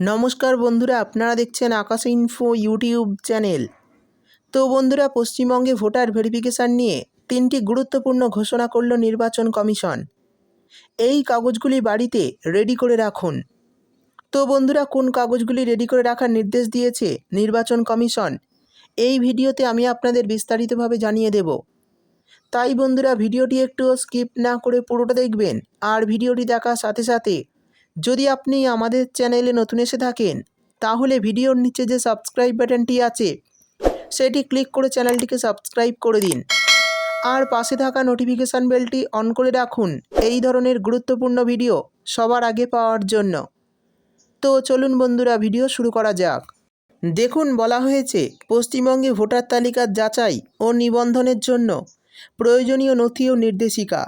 নমস্কার বন্ধুরা, আপনারা দেখছেন আকাশ ইনফো ইউটিউব চ্যানেল। তো বন্ধুরা, পশ্চিমবঙ্গে ভোটার ভেরিফিকেশান নিয়ে তিনটি গুরুত্বপূর্ণ ঘোষণা করল নির্বাচন কমিশন। এই কাগজগুলি বাড়িতে রেডি করে রাখুন। তো বন্ধুরা, কোন কাগজগুলি রেডি করে রাখার নির্দেশ দিয়েছে নির্বাচন কমিশন, এই ভিডিওতে আমি আপনাদের বিস্তারিতভাবে জানিয়ে দেব। তাই বন্ধুরা, ভিডিওটি একটু স্কিপ না করে পুরোটা দেখবেন, আর ভিডিওটি দেখার সাথে সাথে যদি আপনি আমাদের চ্যানেলে নতুন এসে থাকেন, তাহলে ভিডিওর নিচে যে সাবস্ক্রাইব বাটনটি আছে, সেটি ক্লিক করে চ্যানেলটিকে সাবস্ক্রাইব করে দিন। আর পাশে থাকা নোটিফিকেশান বেলটি অন করে রাখুন। এই ধরনের গুরুত্বপূর্ণ ভিডিও সবার আগে পাওয়ার জন্য। তো চলুন বন্ধুরা, ভিডিও শুরু করা যাক। দেখুন, বলা হয়েছে, পশ্চিমবঙ্গে ভোটার তালিকার যাচাই ও নিবন্ধনের জন্য প্রয়োজনীয় নথি ও নির্দেশিকা।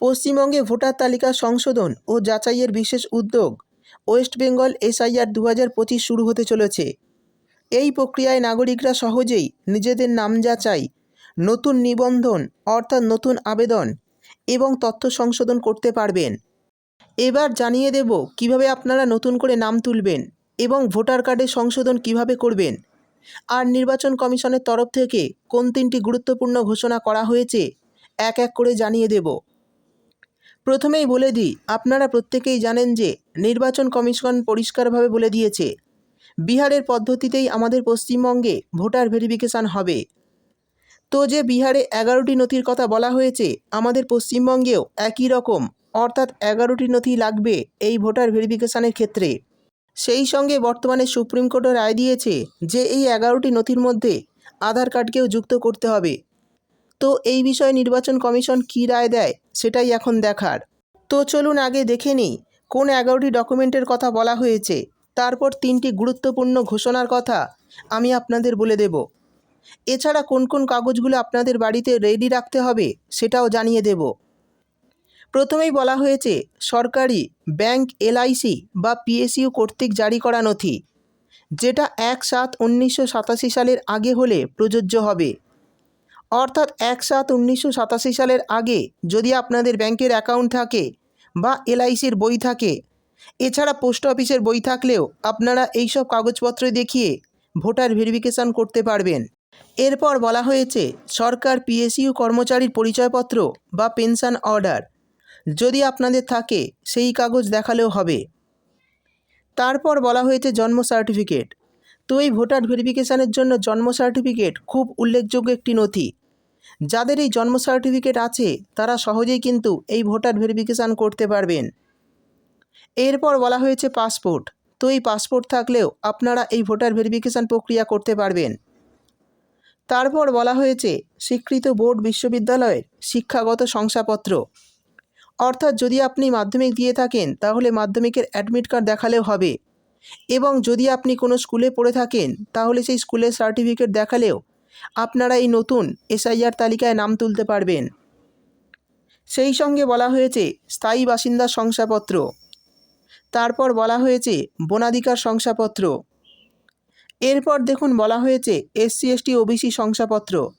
পশ্চিমবঙ্গে ভোটার তালিকা সংশোধন ও যাচাইয়ের বিশেষ উদ্যোগ ওয়েস্ট বেঙ্গল এসআইআর দু হাজার পঁচিশ শুরু হতে চলেছে। এই প্রক্রিয়ায় নাগরিকরা সহজেই নিজেদের নাম যাচাই, নতুন নিবন্ধন অর্থাৎ নতুন আবেদন এবং তথ্য সংশোধন করতে পারবেন। এবার জানিয়ে দেব কীভাবে আপনারা নতুন করে নাম তুলবেন এবং ভোটার কার্ডে সংশোধন কীভাবে করবেন। আর নির্বাচন কমিশনের তরফ থেকে কোন তিনটি গুরুত্বপূর্ণ ঘোষণা করা হয়েছে, এক এক করে জানিয়ে দেব। প্রথমেই বলে দিই, আপনারা প্রত্যেকেই জানেন যে নির্বাচন কমিশন পরিষ্কারভাবে বলে দিয়েছে, বিহারের পদ্ধতিতেই আমাদের পশ্চিমবঙ্গে ভোটার ভেরিফিকেশান হবে। তো যে বিহারে এগারোটি নথির কথা বলা হয়েছে, আমাদের পশ্চিমবঙ্গেও একই রকম, অর্থাৎ এগারোটি নথি লাগবে এই ভোটার ভেরিফিকেশানের ক্ষেত্রে। সেই সঙ্গে বর্তমানে সুপ্রিম কোর্টও রায় দিয়েছে যে এই এগারোটি নথির মধ্যে আধার কার্ডকেও যুক্ত করতে হবে। তো এই বিষয়ে নির্বাচন কমিশন কী রায় দেয় সেটাই এখন দেখার। তো চলুন আগে দেখে নিই, কোন এগারোটি ডকুমেন্টের কথা বলা হয়েছে, তারপর তিনটি গুরুত্বপূর্ণ ঘোষণার কথা আমি আপনাদের বলে দেব। এছাড়া কোন কোন কাগজগুলো আপনাদের বাড়িতে রেডি রাখতে হবে সেটাও জানিয়ে দেব। প্রথমেই বলা হয়েছে, সরকারি ব্যাংক এলআইসি বা পিএসইউ কর্তৃক জারি করা নথি, যেটা এক সাত উনিশশো সাতাশি সালের আগে হলে প্রযোজ্য হবে। অর্থাৎ এক সাত উনিশশো সাতাশি সালের আগে যদি আপনাদের ব্যাংকের অ্যাকাউন্ট থাকে বা এলআইসির বই থাকে। এছাড়া পোস্ট অফিসের বই থাকলেও আপনারা এইসব কাগজপত্র দেখিয়ে ভোটার ভেরিফিকেশান করতে পারবেন। এরপর বলা হয়েছে, সরকার পিএসইউ কর্মচারীর পরিচয়পত্র বা পেনশন অর্ডার যদি আপনাদের থাকে, সেই কাগজ দেখালেও হবে। তারপর বলা হয়েছে, জন্ম সার্টিফিকেট। তো এই ভোটার ভেরিফিকেশানের জন্য জন্ম সার্টিফিকেট খুব উল্লেখযোগ্য একটি নথি। যাদের এই জন্ম সার্টিফিকেট আছে, তারা সহজেই কিন্তু এই ভোটার ভেরিফিকেশান করতে পারবেন। এরপর বলা হয়েছে পাসপোর্ট তো এই পাসপোর্ট থাকলেও আপনারা এই ভোটার ভেরিফিকেশান প্রক্রিয়া করতে পারবেন। তারপর বলা হয়েছে, স্বীকৃত বোর্ড বিশ্ববিদ্যালয়ের শিক্ষাগত শংসাপত্র। অর্থাৎ যদি আপনি মাধ্যমিক দিয়ে থাকেন, তাহলে মাধ্যমিকের অ্যাডমিট কার্ড দেখালেও হবে। এবং যদি আপনি কোনো স্কুলে পড়ে থাকেন, তাহলে সেই স্কুলের সার্টিফিকেট দেখালেও আপনারা এই নতুন এসআইআর তালিকায় নাম তুলতে পারবেন। সেই সঙ্গে বলা হয়েছে, স্থায়ী বাসিন্দা শংসাপত্র। তারপর বলা হয়েছে, বনাধিকার শংসাপত্র। এরপর দেখুন বলা হয়েছে, এসসি, এসটি, ওবিসি শংসাপত্র।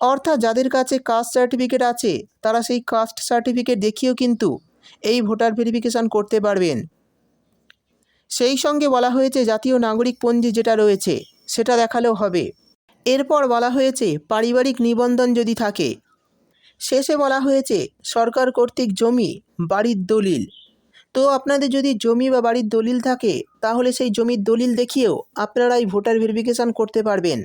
অর্থাৎ যাদের কাছে কাস্ট সার্টিফিকেট আছে, তারা সেই কাস্ট সার্টিফিকেট দেখিয়েও কিন্তু এই ভোটার ভেরিফিকেশান করতে পারবেন। সেই সঙ্গে বলা হয়েছে, জাতীয় নাগরিক পঞ্জি যেটা রয়েছে, সেটা দেখালেও হবে। এরপর বলা হয়েছে, পারিবারিক নিবন্ধন যদি থাকে। শেষে বলা হয়েছে, সরকার কর্তৃক জমি, বাড়ির দলিল। তো আপনাদের যদি জমি বা বাড়ির দলিল থাকে, তাহলে সেই জমির দলিল দেখিয়েও আপনারাই ভোটার ভেরিফিকেশান করতে পারবেন।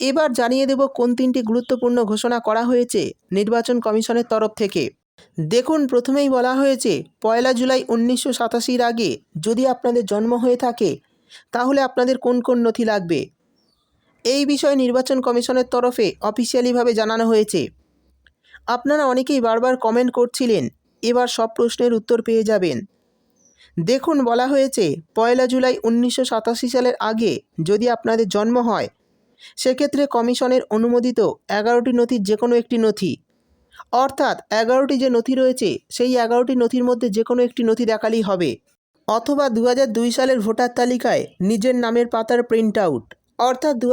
এবার জানিয়ে দেব কোন তিনটি গুরুত্বপূর্ণ ঘোষণা করা হয়েছে নির্বাচন কমিশনের তরফ থেকে। দেখুন, প্রথমেই বলা হয়েছে, পয়লা জুলাই উনিশশো সাতাশির আগে যদি আপনাদের জন্ম হয়ে থাকে, তাহলে আপনাদের কোন কোন নথি লাগবে? এই বিষয়ে নির্বাচন কমিশনের তরফে অফিসিয়ালিভাবে জানানো হয়েছে। আপনারা অনেকেই বারবার কমেন্ট করছিলেন, এবার সব প্রশ্নের উত্তর পেয়ে যাবেন। দেখুন, বলা হয়েছে, পয়লা জুলাই উনিশশো সাতাশি সালের আগে যদি আপনাদের জন্ম হয়, সেক্ষেত্রে কমিশনের অনুমোদিত এগারোটি নথির যে কোনো একটি নথি। অর্থাৎ এগারোটি যে নথি রয়েছে, সেই এগারোটি নথির মধ্যে যে কোনো একটি নথি দেখালেই হবে। অথবা দু সালের ভোটার তালিকায় নিজের নামের পাতার প্রিন্ট আউট। অর্থাৎ দু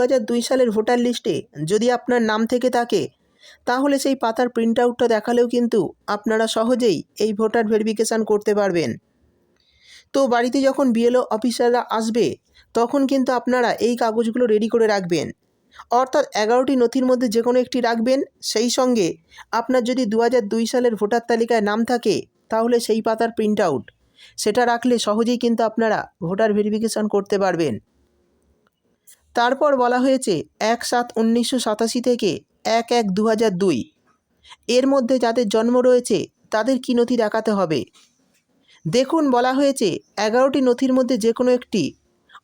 সালের ভোটার লিস্টে যদি আপনার নাম থেকে থাকে, তাহলে সেই পাতার প্রিন্ট আউটটা দেখালেও কিন্তু আপনারা সহজেই এই ভোটার ভেরিফিকেশান করতে পারবেন। তো বাড়িতে যখন বিএলও অফিসাররা আসবে, তখন কিন্তু আপনারা এই কাগজগুলো রেডি করে রাখবেন। অর্থাৎ এগারোটি নথির মধ্যে যে কোনো একটি রাখবেন, সেই সঙ্গে আপনার যদি দু সালের ভোটার তালিকায় নাম থাকে, তাহলে সেই পাতার প্রিন্ট আউট সেটা রাখলে সহজেই কিন্তু আপনারা ভোটার ভেরিফিকেশান করতে পারবেন। তারপর বলা হয়েছে এক সাত উনিশশো সাতাশি থেকে এক এক দু হাজার দুই। এর মধ্যে যাদের জন্ম রয়েছে, তাদের কী নথি দেখাতে হবে? দেখুন, বলা হয়েছে এগারোটি নথির মধ্যে যে কোনো একটি,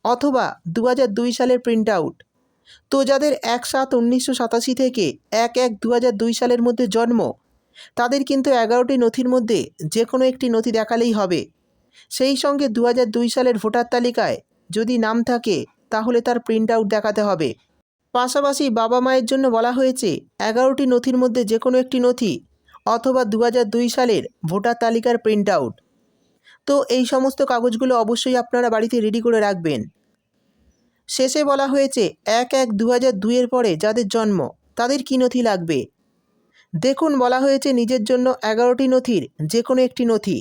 অথবা দু দুই সালের প্রিন্ট আউট তো যাদের এক সাত উনিশশো সাতাশি থেকে এক এক দু দুই সালের মধ্যে জন্ম, তাদের কিন্তু এগারোটি নথির মধ্যে যে কোনো একটি নথি দেখালেই হবে। সেই সঙ্গে দু দুই সালের ভোটার তালিকায় যদি নাম থাকে তাহলে তার প্রিন্ট আউট দেখাতে হবে। পাশাপাশি বাবা মায়ের জন্য বলা হয়েছে, এগারোটি নথির মধ্যে যে কোনো একটি নথি অথবা দু হাজার দুই সালের ভোটার তালিকার প্রিন্ট আউট তো এই সমস্ত কাগজগুলো অবশ্যই আপনারা বাড়িতে রেডি করে রাখবেন। শেষে বলা হয়েছে, এক এক দু হাজার দুইয়ের পরে যাদের জন্ম, তাদের কী নথি লাগবে? দেখুন, বলা হয়েছে নিজের জন্য এগারোটি নথির যে কোনো একটি নথি,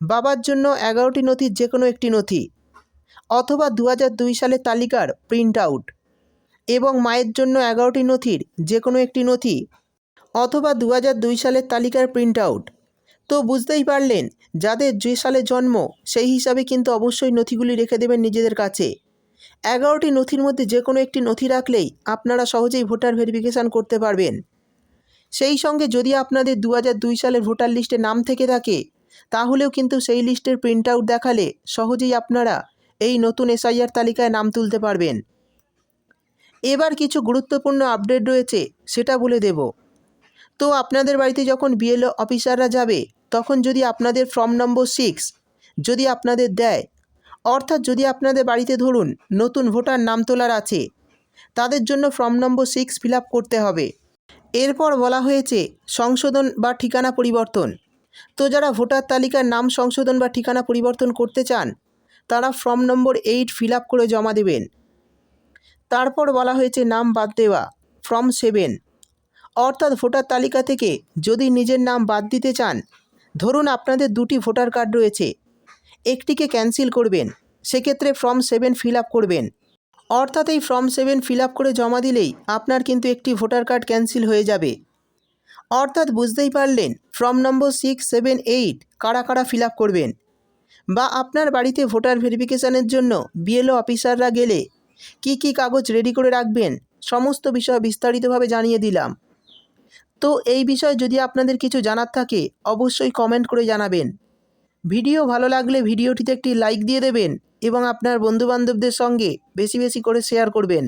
বাবার জন্য এগারোটি নথির যে কোনো একটি নথি অথবা দু দুই সালের তালিকার প্রিন্ট আউট এবং মায়ের জন্য এগারোটি নথির যে কোনো একটি নথি অথবা দু দুই সালের তালিকার প্রিন্ট আউট তো বুঝতেই পারলেন, যাদের যে সালে জন্ম, সেই হিসাবে কিন্তু অবশ্যই নথিগুলি রেখে দেবেন নিজেদের কাছে। এগারোটি নথির মধ্যে যে কোনো একটি নথি রাখলেই আপনারা সহজেই ভোটার ভেরিফিকেশান করতে পারবেন। সেই সঙ্গে যদি আপনাদের দু দুই সালের ভোটার লিস্টে নাম থেকে থাকে, তাহলেও কিন্তু সেই লিস্টের প্রিন্ট আউট দেখালে সহজেই আপনারা এই নতুন এসআইআর তালিকায় নাম তুলতে পারবেন। এবার কিছু গুরুত্বপূর্ণ আপডেট রয়েছে, সেটা বলে দেব। তো আপনাদের বাড়িতে যখন বিএলও অফিসাররা যাবে, তখন যদি আপনাদের ফর্ম নম্বর সিক্স যদি আপনাদের দেয়, অর্থাৎ যদি আপনাদের বাড়িতে ধরুন নতুন ভোটার নাম তোলার আছে, তাদের জন্য ফর্ম নম্বর সিক্স ফিল করতে হবে। এরপর বলা হয়েছে সংশোধন বা ঠিকানা পরিবর্তন। তো যারা ভোটার তালিকার নাম সংশোধন বা ঠিকানা পরিবর্তন করতে চান তারা ফর্ম নম্বর এইট ফিল করে জমা দেবেন। তারপর বলা হয়েছে নাম বাদ দেওয়া, ফর্ম সেভেন। অর্থাৎ ভোটার তালিকা থেকে যদি নিজের নাম বাদ দিতে চান, ধরুন আপনাদের দুটি ভোটার কার্ড রয়েছে, একটিকে ক্যান্সেল করবেন, সেক্ষেত্রে ফর্ম সেভেন ফিল করবেন। অর্থাৎ এই ফর্ম সেভেন ফিল করে জমা দিলেই আপনার কিন্তু একটি ভোটার কার্ড ক্যান্সেল হয়ে যাবে। অর্থাৎ বুঝতেই পারলেন, form number six, seven, eight কারা কারা ফিল করবেন। বা আপনার বাড়িতে ভোটার ভেরিফিকেশানের জন্য বিএলও অফিসাররা গেলে কি কি কাগজ রেডি করে রাখবেন, সমস্ত বিষয় বিস্তারিতভাবে জানিয়ে দিলাম। তো এই বিষয়ে যদি আপনাদের কিছু জানার থাকে, অবশ্যই কমেন্ট করে জানাবেন। ভিডিও ভালো লাগলে ভিডিওটিতে একটি লাইক দিয়ে দেবেন এবং আপনার বন্ধুবান্ধবদের সঙ্গে বেশি বেশি করে শেয়ার করবেন।